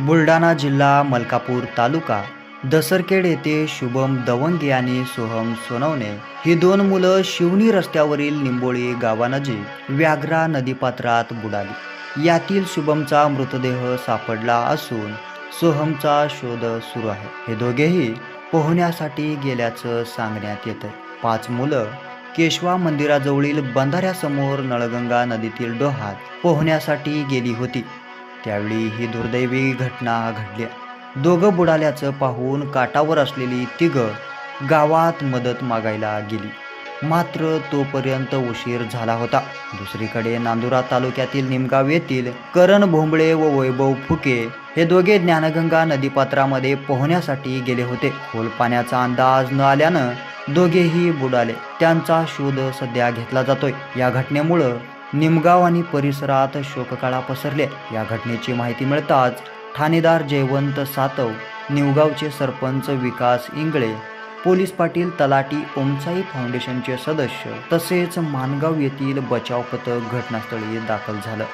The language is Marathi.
बुलढाणा जिल्हा मलकापूर तालुका दसरखेड येथे शुभम दवंगे आणि सोहम सोनवणे ही दोन मुलं शिवणी रस्त्यावरील निंबोळी गावानजीक व्याघ्रा नदीपात्रात बुडाली. यातील शुभमचा मृतदेह सापडला असून सोहमचा शोध सुरू आहे. हे दोघेही पोहण्यासाठी गेल्याचं सांगण्यात येतं. पाच मुलं केशवा मंदिराजवळील बंधाऱ्यासमोर नळगंगा नदीतील डोहात पोहण्यासाठी गेली होती. त्यावेळी ही दुर्दैवी घटना घडली. दोघं बुडाल्याचं पाहून काठावर असलेली तिघं गावात मदत मागायला गेली. मात्र तोपर्यंत उशीर झाला होता. दुसरीकडे नांदुरा तालुक्यातील निमगाव येथील करण भोंबळे व वैभव फुके हे दोघे ज्ञानगंगा नदीपात्रामध्ये पोहण्यासाठी गेले होते. खोल पाण्याचा अंदाज न आल्यानं दोघेही बुडाले. त्यांचा शोध सध्या घेतला जातोय. या घटनेमुळं निमगाव आणि परिसरात शोककळा पसरले. या घटनेची माहिती मिळताच ठाणेदार जयवंत सातव निवगावचे सरपंच विकास इंगळे पोलीस पाटील तलाटी ओमसाई फाउंडेशनचे सदस्य तसेच मानगाव येथील बचाव पथक घटनास्थळी दाखल झालं.